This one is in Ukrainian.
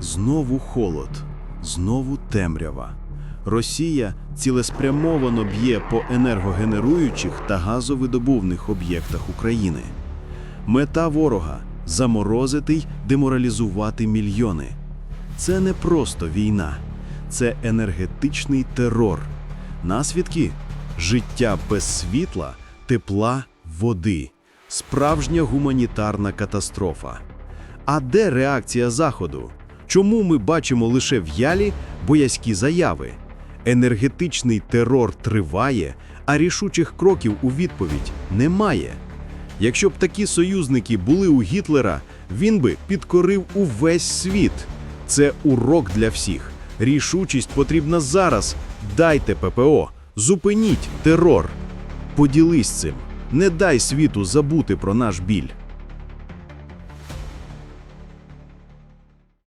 Знову холод, знову темрява. Росія цілеспрямовано б'є по енергогенеруючих та газовидобувних об'єктах України. Мета ворога заморозити й деморалізувати мільйони. Це не просто війна, це енергетичний терор. Наслідки життя без світла, тепла, води, справжня гуманітарна катастрофа. А де реакція Заходу? Чому ми бачимо лише в'ялі боязькі заяви? Енергетичний терор триває, а рішучих кроків у відповідь немає. Якщо б такі союзники були у Гітлера, він би підкорив увесь світ. Це урок для всіх. Рішучість потрібна зараз. Дайте ППО, зупиніть терор. Поділись цим. Не дай світу забути про наш біль.